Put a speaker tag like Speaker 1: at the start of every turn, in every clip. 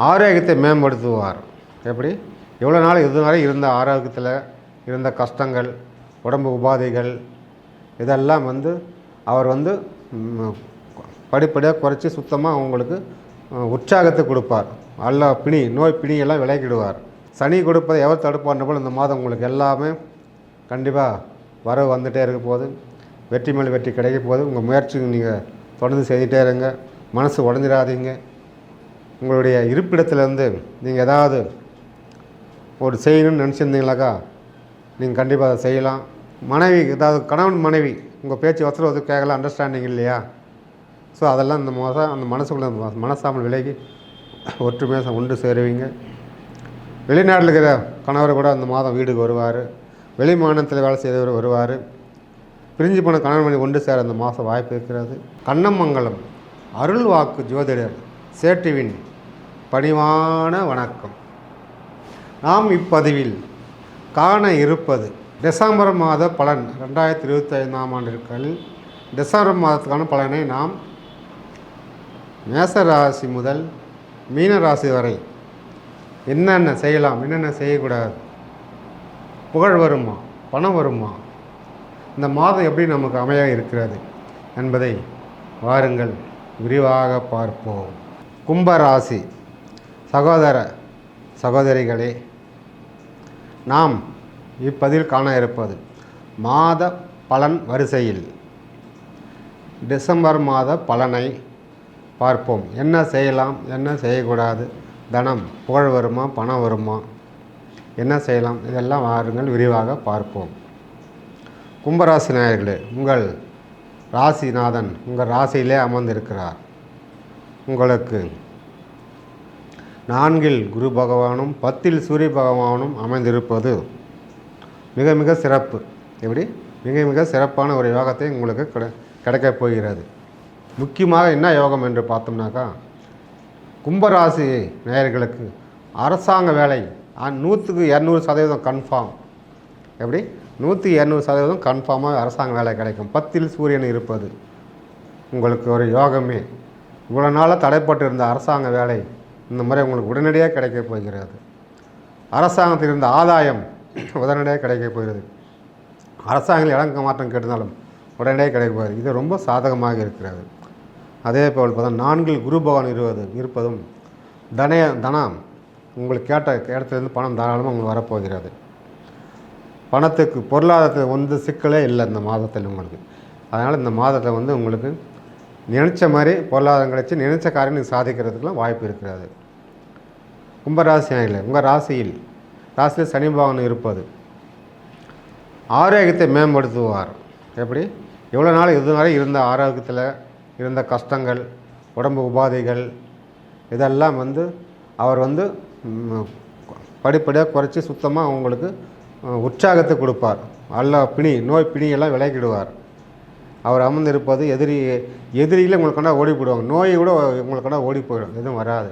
Speaker 1: ஆரோக்கியத்தை மேம்படுத்துவார். எப்படி? எவ்வளோ நாள் இதுவரை இருந்த ஆரோக்கியத்தில் இருந்த கஷ்டங்கள் உடம்பு உபாதைகள் இதெல்லாம் வந்து அவர் வந்து படிப்படியாக குறைச்சி சுத்தமாக அவங்களுக்கு உற்சாகத்தை கொடுப்பார். அல்ல பிணி நோய் பிணியெல்லாம் விலகிடுவார். சனி கொடுப்பதை எவர் தடுப்பார்ன்ற போல் இந்த மாதம் உங்களுக்கு எல்லாமே கண்டிப்பாக வரவு வந்துகிட்டே இருக்க போது வெற்றி மேல் வெற்றி கிடைக்க போகுது. உங்கள் முயற்சி நீங்கள் தொடர்ந்து செய்துகிட்டே இருங்க. மனசு உடஞ்சிடாதீங்க. உங்களுடைய இருப்பிடத்துலேருந்து நீங்கள் ஏதாவது ஒரு செய்யணும்னு நினச்சிருந்தீங்களாக்கா? நீங்கள் கண்டிப்பாக அதை செய்யலாம். மனைவி ஏதாவது கணவன் மனைவி உங்கள் பேச்சு வசதி வந்து கேட்கல அண்டர்ஸ்டாண்டிங் இல்லையா? ஸோ அதெல்லாம் இந்த மாதம் அந்த மனசுக்குள்ள மனசாமல் விலகி ஒற்றுமையாக ஒன்று சேருவீங்க. வெளிநாட்டில் இருக்கிற கணவர் கூட அந்த மாதம் வீட்டுக்கு வருவார். வெளி மாநிலத்தில் வேலை செய்தவர் வருவார். பிரிஞ்சு போன கணவன் மணி ஒன்று சேர அந்த மாதம் வாய்ப்பு இருக்கிறது. கண்ணமங்கலம் அருள் வாக்கு ஜோதிடர் சேட்டுவின் பணிவான வணக்கம். நாம் இப்பதிவில் காண இருப்பது டிசம்பர் மாத பலன். ரெண்டாயிரத்தி இருபத்தி ஐந்தாம் ஆண்டிற்குள் டிசம்பர் மாதத்துக்கான பலனை நாம் மேச ராசி முதல் மீன ராசி வரை என்னென்ன செய்யலாம்? என்னென்ன செய்யக்கூடாது? புகழ் வருமா? பணம் வருமா? இந்த மாதம் எப்படி நமக்கு அமைய இருக்கிறது என்பதை வாருங்கள். விரிவாக பார்ப்போம். கும்பராசி. சகோதர சகோதரிகளே நாம் இப்பதில் காண இருப்பது மாத பலன் வரிசையில். டிசம்பர் மாத பலனை பார்ப்போம். என்ன செய்யலாம்? என்ன செய்யக்கூடாது? தனம் புகழ் வருமா? பணம் வருமா? என்ன செய்யலாம்? இதெல்லாம் வாருங்கள் விரிவாக பார்ப்போம். கும்பராசி நாயர்களே உங்கள் ராசிநாதன் உங்கள் ராசியிலே அமர்ந்திருக்கிறார். உங்களுக்கு நான்கில் குரு பகவானும் பத்தில் சூரிய பகவானும் அமைந்திருப்பது மிக மிக சிறப்பு. எப்படி? மிக மிக சிறப்பான ஒரு யோகத்தை உங்களுக்கு கிடை கிடைக்கப் போகிறது. முக்கியமாக என்ன யோகம் என்று பார்த்தோம்னாக்கா கும்பராசி நேயர்களுக்கு அரசாங்க வேலை நூற்றுக்கு இரநூறு சதவீதம் கன்ஃபார்ம் எப்படி? நூற்றி இரநூறு சதவீதம் கன்ஃபார்மாக அரசாங்க வேலை கிடைக்கும். பத்தில் சூரியன் இருப்பது உங்களுக்கு ஒரு யோகமே. இவ்வளோ நாளாக தடைப்பட்டு இருந்த அரசாங்க வேலை இந்த முறை உங்களுக்கு உடனடியாக கிடைக்கப் போகிறது. அரசாங்கத்தில் இருந்த ஆதாயம் உடனடியாக கிடைக்கப் போகிறது. அரசாங்கத்தில் இடங்க மாற்றம் கேட்டிருந்தாலும் உடனடியாக கிடைக்கப் போகிறது. இது ரொம்ப சாதகமாக இருக்கிறது. அதே போல் பார்த்தா நான்கில் குரு பகவான் இருவது இருப்பதும் தனய தனம் உங்களுக்கு கேட்ட இடத்துலேருந்து பணம் தாராளமாக உங்களுக்கு வரப்போகிறது. பணத்துக்கு பொருளாதாரத்தில் வந்து சிக்கலே இல்லை இந்த மாதத்தில் உங்களுக்கு. அதனால் இந்த மாதத்தில் வந்து உங்களுக்கு நினச்ச மாதிரி பொருளாதாரம் கிடைச்சி நினச்ச காரியம் நீங்கள் சாதிக்கிறதுக்கெலாம் வாய்ப்பு இருக்கிறது. கும்பராசி ஆகலை உங்கள் ராசியில் ராசியில் சனி பகவான் இருப்பது. ஆரோக்கியத்தை மேம்படுத்துவார். எப்படி? எவ்வளோ நாள் இதுவரை இருந்த ஆரோக்கியத்தில் இருந்த கஷ்டங்கள் உடம்பு உபாதைகள் இதெல்லாம் வந்து அவர் வந்து படிப்படியாக குறைச்சி சுத்தமாக அவங்களுக்கு உற்சாகத்தை கொடுப்பார். அல்ல பிணி நோய் பிணியெல்லாம் விளக்கிடுவார் அவர் அமர்ந்திருப்பது எதிரி எதிரியில் உங்களுக்கு கண்டா ஓடி போயிடுவாங்க. நோய் கூட உங்களுக்கு கண்டா ஓடி போயிடும். எதுவும் வராது.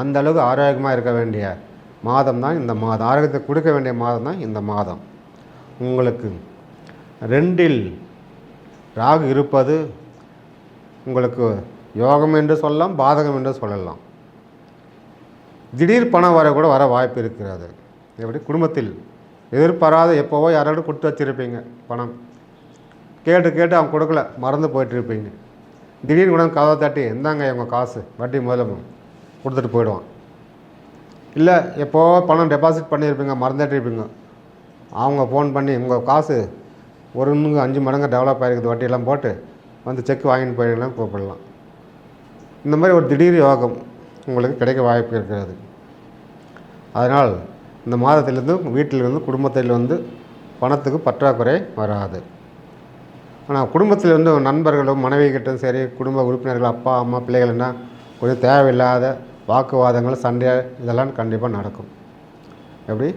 Speaker 1: அந்தளவுக்கு ஆரோக்கியமாக இருக்க வேண்டிய மாதம் தான் இந்த மாதம் ஆரோக்கியத்தை கொடுக்க வேண்டிய மாதம் தான் இந்த மாதம். உங்களுக்கு ரெண்டில் ராகு இருப்பது உங்களுக்கு யோகம் என்று சொல்லலாம் பாதகம் என்று சொல்லலாம். திடீர் பணம் வர கூட வர வாய்ப்பு இருக்கிறது. எப்படி? குடும்பத்தில் எதிர்பாராத எப்போவோ யாரோட கொடுத்து வச்சுருப்பீங்க பணம். கேட்டு கேட்டு அவன் கொடுக்கல மறந்து போயிட்டு இருப்பீங்க. திடீர்னு கூட கதவை தட்டி இந்தாங்க இவங்க காசு வட்டி முதல்ல கொடுத்துட்டு போயிடுவான். இல்லை எப்போ பணம் டெபாசிட் பண்ணியிருப்பீங்க மறந்துட்டு இருப்பீங்க அவங்க ஃபோன் பண்ணி உங்கள் காசு ஒரு இன்னும் அஞ்சு மடங்கு டெவலப் ஆகிருக்குது வட்டியெல்லாம் போட்டு வந்து செக் வாங்கிட்டு போயிடலாம் கூப்பிடலாம். இந்த மாதிரி ஒரு திடீர் யோகம் உங்களுக்கு கிடைக்க வாய்ப்பு இருக்கிறது. அதனால் இந்த மாதத்திலிருந்து வீட்டிலிருந்து குடும்பத்தில் வந்து பணத்துக்கு பற்றாக்குறை வராது. ஆனால் குடும்பத்தில் வந்து நண்பர்களும் மனைவி கிட்டும் சரி குடும்ப உறுப்பினர்கள் அப்பா அம்மா பிள்ளைகள்னால் கொஞ்சம் தேவையில்லாத வாக்குவாதங்கள் சண்டை இதெல்லாம் கண்டிப்பாக நடக்கும். எப்படி?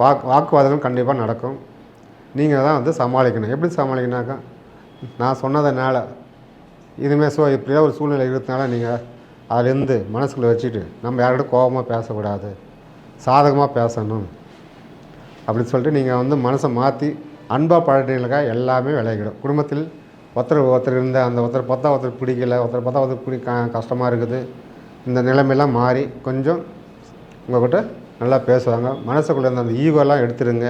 Speaker 1: வாக்கு வாக்குவாதங்கள் கண்டிப்பாக நடக்கும். நீங்கள் தான் வந்து சமாளிக்கணும். எப்படி சமாளிக்கணும்னாக்கா நான் சொன்னதுனால இதுமாரி ஸோ இப்படியே ஒரு சூழ்நிலை இருக்கிறதுனால நீங்கள் அதிலேருந்து மனசுக்குள்ளே வச்சுட்டு நம்ம யார்கிட்ட கோபமாக பேசக்கூடாது சாதகமாக பேசணும். அப்படின்னு சொல்லிட்டு நீங்கள் வந்து மனசை மாற்றி அன்பாக பழகினீங்களுக்கா எல்லாமே விளையிடும் குடும்பத்தில் ஒருத்தர் ஒருத்தர் இருந்தால் அந்த ஒருத்தர் பார்த்தா ஒருத்தர் பிடிக்கல ஒருத்தர் பார்த்தா ஒருத்தர் பிடி கஷ்டமாக இருக்குது. இந்த நிலைமையெல்லாம் மாறி கொஞ்சம் உங்கள்கிட்ட நல்லா பேசுவாங்க. மனசுக்குள்ளே இருந்த அந்த ஈகோலாம் எடுத்துருங்க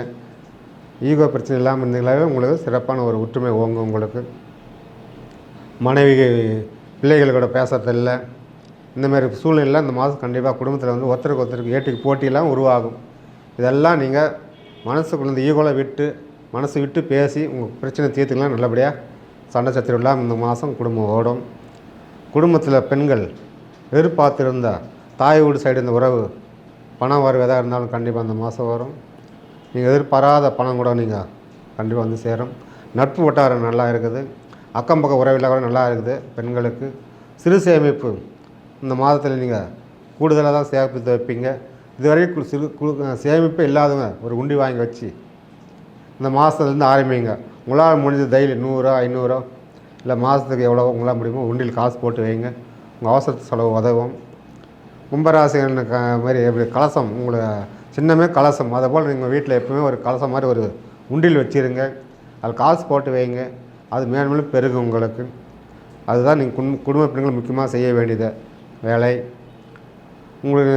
Speaker 1: ஈகோ பிரச்சனை இல்லாமல் இருந்தீங்களாவே உங்களுக்கு சிறப்பான ஒரு ஒற்றுமை ஓங்கும் உங்களுக்கு. மனைவி பிள்ளைகள் கூட பேசுறதில்ல. இந்தமாரி சூழ்நிலை சூழ்நிலையில் இந்த மாதம் கண்டிப்பாக குடும்பத்தில் வந்து ஒருத்தருக்கு ஒருத்தருக்கு ஏட்டுக்கு போட்டியெல்லாம் உருவாகும். இதெல்லாம் நீங்கள் மனசுக்குள்ள இந்த விட்டு மனசு விட்டு பேசி உங்கள் பிரச்சனை தீர்த்துக்கலாம். நல்லபடியாக சண்டை சத்திரம் இல்லாமல் இந்த மாதம் குடும்பம் ஓடும். குடும்பத்தில் பெண்கள் எதிர்பார்த்துருந்தா தாய் வீடு சைடு இந்த உறவு பணம் வரும் எதாக இருந்தாலும் கண்டிப்பாக அந்த மாதம் வரும். நீங்கள் எதிர்பாராத பணம் கூட நீங்கள் கண்டிப்பாக வந்து சேரும். நட்பு வட்டாரம் நல்லா இருக்குது. அக்கம் பக்கம் உறவில் கூட நல்லா இருக்குது. பெண்களுக்கு சிறு சேமிப்பு இந்த மாதத்தில் நீங்கள் கூடுதலாக தான் சேமித்து வைப்பீங்க. இதுவரைக்கும் சிறு கு- சேமிப்பே இல்லாதவங்க ஒரு உண்டி வாங்கி வச்சு இந்த மாதத்துலேருந்து ஆரம்பிங்க. உங்களால் முடிஞ்ச தைலி நூறுரூவா ஐநூறுரூவா இல்லை மாதத்துக்கு எவ்வளோ உங்களால் முடியுமோ உண்டியில் காசு போட்டு வைங்க. உங்கள் அவசர செலவு உதவும் கும்பராசின்னு க மாதிரி எப்படி கலசம் உங்களை சின்னமே கலசம். அதை போல் நீங்கள் வீட்டில் எப்பவுமே ஒரு கலசம் மாதிரி ஒரு உண்டியில் வச்சிருங்க. அதில் காசு போட்டு வைங்க. அது மேலும் மேலும் பெருகும் உங்களுக்கு. அதுதான் நீங்கள் குடும்ப குடும்ப பெண்கள் முக்கியமாக செய்ய வேண்டியது வேலை. உங்களுக்கு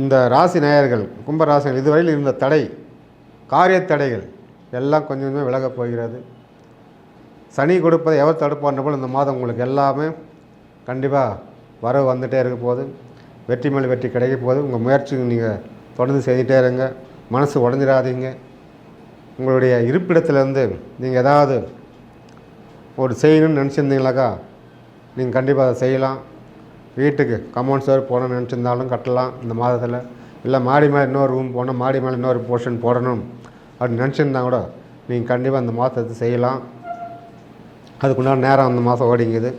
Speaker 1: இந்த ராசி நேயர்கள் கும்ப ராசிகள் இதுவரையில் இருந்த தடை காரிய தடைகள் எல்லாம் கொஞ்சம் கொஞ்சமாக விலகப் போகிறது. சனி கொடுப்பதை எவர் தடுப்பான்ற போல் இந்த மாதம் உங்களுக்கு எல்லாமே கண்டிப்பாக வரவு வந்துகிட்டே இருக்க போது வெற்றி மேல் வெற்றி கிடைக்க போகுது. உங்கள் முயற்சி நீங்கள் தொடர்ந்து செய்துகிட்டே இருங்க. மனசு உடஞ்சிடாதீங்க. உங்களுடைய இருப்பிடத்துலேருந்து நீங்கள் ஏதாவது ஒரு செய்யணும்னு நினச்சிருந்தீங்களாக்கா நீங்கள் கண்டிப்பாக அதை செய்யலாம். வீட்டுக்கு கம்பவுண்ட் சுவர் போடணும்னு நினச்சிருந்தாலும் கட்டலாம் இந்த மாதத்தில். இல்லை மாடி மேலே இன்னொரு ரூம் போடணும் மாடி மேலே இன்னொரு போர்ஷன் போடணும் அப்படின்னு நினச்சிருந்தா கூட நீங்கள் கண்டிப்பாக அந்த மாதத்தை செய்யலாம். அதுக்குண்டான நேரம் அந்த மாதம் ஓடிங்குது.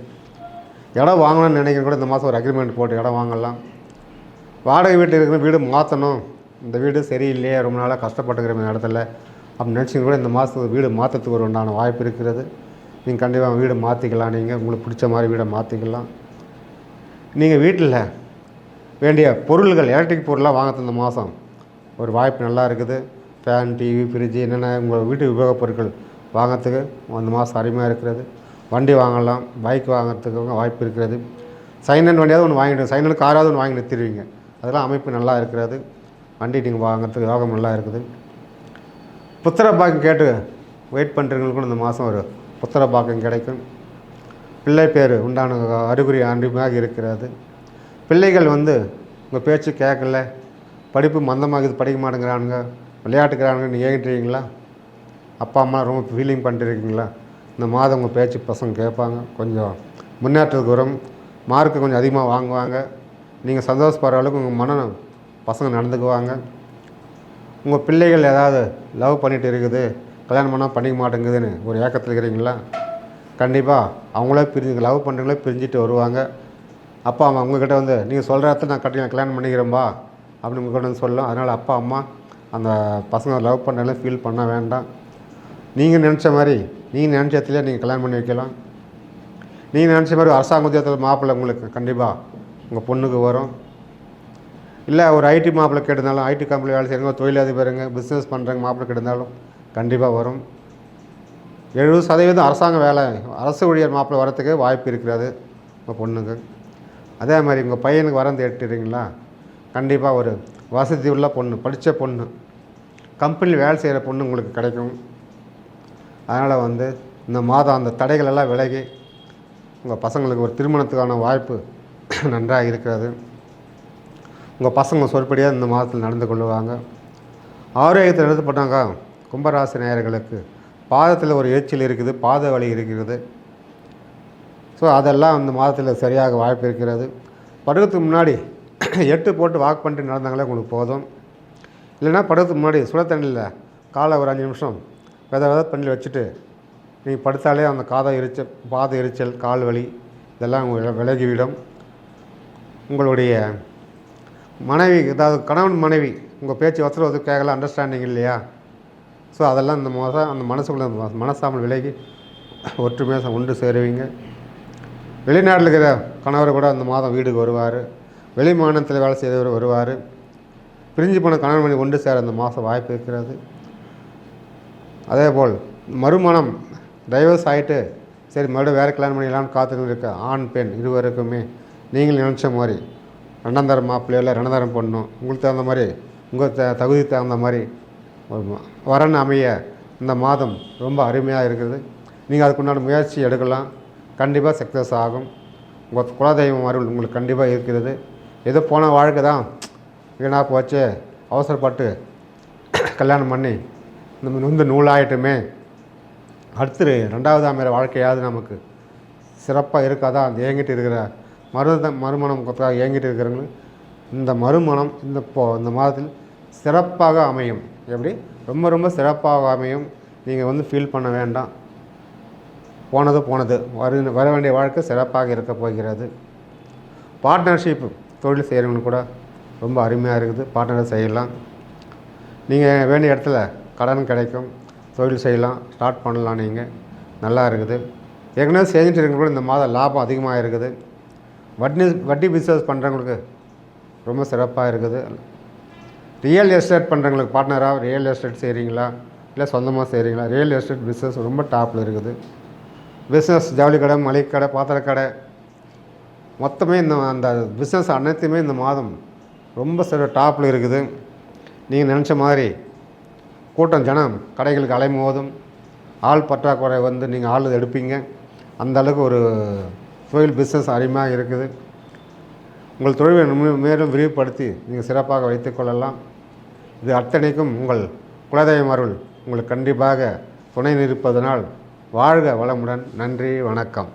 Speaker 1: இடம் வாங்கணும்னு நினைக்கிற கூட இந்த மாதம் ஒரு அக்ரிமெண்ட் போட்டு இடம் வாங்கலாம். வாடகை வீட்டில் இருக்கிற வீடு மாற்றணும் இந்த வீடு சரியில்லையே ரொம்ப நாளாக கஷ்டப்பட்டுக்கிறோம் இந்த இடத்துல அப்படின்னு நினச்சிங்க கூட இந்த மாதத்துக்கு வீடு மாற்றத்துக்கு ஒரு உண்டான வாய்ப்பு இருக்கிறது. நீங்கள் கண்டிப்பாக வீடு மாற்றிக்கலாம் நீங்கள் உங்களுக்கு பிடிச்ச மாதிரி வீடை மாற்றிக்கலாம் நீங்கள் வீட்டில் வேண்டிய பொருள்கள் எலக்ட்ரிக் பொருளாக வாங்க இந்த மாதம் ஒரு வாய்ப்பு நல்லா இருக்குது. ஃபேன் டிவி ஃப்ரிட்ஜு என்னென்ன உங்கள் வீட்டு உபயோகப் பொருட்கள் வாங்கிறதுக்கு அந்த மாதம் அருமையாக இருக்கிறது. வண்டி வாங்கலாம் பைக் வாங்கிறதுக்கு வாய்ப்பு இருக்கிறது. சைனன் வண்டியாவது ஒன்று வாங்கிட்டு சைனன் காராவது ஒன்று வாங்கி நிறுத்திடுவீங்க. அதெல்லாம் அமைப்பு நல்லா இருக்கிறது. வண்டி நீங்கள் வாங்குறதுக்கு யோகம் நல்லா இருக்குது. புத்திர பாக்கியம் கேட்டு வெயிட் பண்ணுறவங்களுக்கும் கூட இந்த மாதம் ஒரு புத்திர பாக்கியம் கிடைக்கும். பிள்ளை பேர் உண்டான அறிகுறி அன்றிமையாக இருக்கிறது. பிள்ளைகள் வந்து உங்கள் பேச்சு கேட்கல. படிப்பு மந்தமாகுது படிக்க மாட்டேங்கிறானுங்க. விளையாட்டுக்கிறானுங்க நீங்கள் ஏங்கிட்டுருக்கீங்களா அப்பா அம்மா ரொம்ப ஃபீலிங் பண்ணிட்டுருக்கீங்களா இந்த மாதம் உங்கள் பேச்சு பசங்க கேட்பாங்க. கொஞ்சம் முன்னேற்றத்துக்கு வரும். மார்க்கு கொஞ்சம் அதிகமாக வாங்குவாங்க. நீங்கள் சந்தோஷப்படுற அளவுக்கு உங்கள் மனம் பசங்க நடந்துக்குவாங்க. உங்கள் பிள்ளைகள் ஏதாவது லவ் பண்ணிட்டு இருக்குது. கல்யாணம் பண்ணால் பண்ணிக்க மாட்டேங்குதுன்னு ஒரு ஏக்கத்தில் இருக்கிறீங்களா? கண்டிப்பாக அவங்களே பிரிஞ்சு லவ் பண்ணுறவங்களே பிரிஞ்சுட்டு வருவாங்க. அப்பா அம்மா உங்ககிட்ட வந்து நீங்கள் சொல்கிற இடத்துல நான் கட்டி கல்யாணம் பண்ணிக்கிறேன்பா அப்படின்னு உங்கள்கிட்ட வந்து சொல்லும். அதனால் அப்பா அம்மா அந்த பசங்க லவ் பண்ணுறதுல ஃபீல் பண்ண வேண்டாம். நீங்கள் நினச்ச மாதிரி நீங்கள் நினச்ச இடத்துல நீங்கள் கல்யாணம் பண்ணி வைக்கலாம். நீங்கள் நினச்ச மாதிரி ஒரு அரசாங்க உத்தியோகத்தில் மாப்பிள்ளை உங்களுக்கு கண்டிப்பாக உங்கள் பொண்ணுக்கு வரும். இல்லை ஒரு ஐடி மாப்பிள்ளை கேட்டிருந்தாலும் ஐடி கம்பெனி வேலை செய்கிறவங்க தொழிலதிபருங்க பிஸ்னஸ் பண்ணுறவங்க மாப்பிள்ளை கேட்டிருந்தாலும் கண்டிப்பாக வரும். எழுபது சதவீதம் அரசாங்க வேலை. அரசு ஊழியர் மாப்பிள்ளை வரத்துக்கு வாய்ப்பு இருக்கிறது உங்கள் பொண்ணுக்கு. அதே மாதிரி உங்கள் பையனுக்கு வரம் தேட்டுறீங்களா கண்டிப்பாக ஒரு வசதி உள்ள பொண்ணு படித்த பொண்ணு. கம்பெனியில் வேலை செய்கிற பொண்ணு உங்களுக்கு கிடைக்கும். அதனால் வந்து இந்த மாதம் அந்த தடைகளெல்லாம் விலகி உங்கள் பசங்களுக்கு ஒரு திருமணத்துக்கான வாய்ப்பு நன்றாக இருக்கிறது. உங்கள் பசங்க சொற்படியாக இந்த மாதத்தில் நடந்து கொள்ளுவாங்க. ஆரோக்கியத்தில் எழுதப்பட்டாங்க கும்பராசி நேயர்களுக்கு பாதத்தில் ஒரு எரிச்சல் இருக்குது பாத வலி இருக்கிறது. ஸோ அதெல்லாம் இந்த மாதத்தில் சரியாக வாய்ப்பு இருக்கிறது. படுக்கிறதுக்கு முன்னாடி எட்டு போட்டு வாக் பண்ணிட்டு நடந்தாங்களே உங்களுக்கு போதும். இல்லைன்னா படுக்கிறதுக்கு முன்னாடி சுட தண்ணியில் காலை ஒரு அஞ்சு நிமிஷம் வித வித பண்ணி வச்சுட்டு நீங்கள் படுத்தாலே அந்த காதை எரிச்சல் பாத எரிச்சல் கால் வலி இதெல்லாம் உங்களுக்கு விலகிவிடும். உங்களுடைய மனைவி அதாவது கணவன் மனைவி உங்கள் பேச்சு வசதி வந்து கேட்கல அண்டர்ஸ்டாண்டிங் இல்லையா? ஸோ அதெல்லாம் இந்த மாதம் அந்த மனசுக்குள்ளே மனசாமல் விலகி ஒற்றுமையாக ஒன்று சேருவீங்க. வெளிநாட்டில் இருக்கிற கணவர் கூட அந்த மாதம் வீடுக்கு வருவார். வெளி மாநிலத்தில் வேலை செய்தவர் வருவார். பிரிஞ்சு போன கணவன் மனைவி ஒன்று சேர அந்த மாதம் வாய்ப்பு இருக்கிறது. அதேபோல் மறுமணம் டைவர்ஸ் ஆகிட்டு சரி மறுபடியும் வேறு கல்யாணம் பண்ணிக்கலாம்னு காத்துக்கிட்டு இருக்க ஆண் பெண் இருவருக்குமே நீங்கள் நினச்ச மாதிரி ரெண்டாந்தரம் மாப்பிள்ளையோ இல்லை ரெண்டாம் உங்களுக்கு தகுந்த மாதிரி உங்கள் த தகுதி தகுந்த மாதிரி ஒரு வரன் அமைய இந்த மாதம் ரொம்ப அருமையாக இருக்குது. நீங்கள் அதுக்குண்டான முயற்சி எடுக்கலாம். கண்டிப்பாக சக்ஸஸ் ஆகும். உங்கள் குலதெய்வம் அருள் உங்களுக்கு கண்டிப்பாக இருக்கிறது. ஏதோ போன வாழ்க்கை தான் வீணாக போச்சு. அவசரப்பட்டு கல்யாணம் பண்ணி இந்த நொந்து நூலாயிட்டுமே. அடுத்து ரெண்டாவது அமைகிற வாழ்க்கையாவது நமக்கு சிறப்பாக இருக்காதா? அந்த ஏங்கிட்டு இருக்கிற மருத மறுமணம் கொத்தாக ஏங்கிட்டு இருக்கிறவங்களுக்கு இந்த மறுமணம் இந்த போ இந்த மாதத்தில் சிறப்பாக அமையும். எப்படி? ரொம்ப ரொம்ப சிறப்பாக அமையும். நீங்கள் வந்து ஃபீல் பண்ண வேண்டாம். போனது போனது. வரு வர வேண்டிய வாழ்க்கை சிறப்பாக இருக்க போகிறது. பார்ட்னர்ஷிப் தொழில் செய்கிறவங்களுக்கு கூட ரொம்ப அருமையாக இருக்குது. பார்ட்னர் செய்யலாம். நீங்கள் வேண்டிய இடத்துல கடன் கிடைக்கும் தொழில் செய்யலாம் ஸ்டார்ட் பண்ணலாம் நீங்கள் நல்லா இருக்குது. ஏற்கனவே செஞ்சுட்டு இருக்கிறவங்க கூட இந்த மாதம் லாபம் அதிகமாக இருக்குது. வட்டி வட்டி பிஸ்னஸ் பண்ணுறவங்களுக்கு ரொம்ப சிறப்பாக இருக்குது. ரியல் எஸ்டேட் பண்ணுறவங்களுக்கு பார்ட்னராக ரியல் எஸ்டேட் செய்கிறீங்களா இல்லை சொந்தமாக செய்கிறீங்களா ரியல் எஸ்டேட் பிஸ்னஸ் ரொம்ப டாப்பில் இருக்குது. பிஸ்னஸ் ஜவுளி கடை மளிகை கடை பாத்திர கடை. மொத்தமே இந்த அந்த பிஸ்னஸ் அனைத்துமே இந்த மாதம் ரொம்ப சிற டாப்பில் இருக்குது. நீங்கள் நினச்ச மாதிரி கூட்டம் ஜனம் கடைகளுக்கு அலைமோதும் ஆள் பற்றாக்குறை வந்து நீங்கள் ஆள் எடுப்பீங்க. அந்த அளவுக்கு ஒரு தொழில் பிஸ்னஸ் அருமையாக இருக்குது. உங்கள் தொழிலை மேலும் விரிவுபடுத்தி நீங்கள் சிறப்பாக வைத்துக்கொள்ளலாம் இது அத்தனைக்கும் உங்கள் குலதெய்வம் அருள். உங்களுக்கு கண்டிப்பாக துணை நிற்பதனால் வாழ்க வளமுடன். நன்றி வணக்கம்.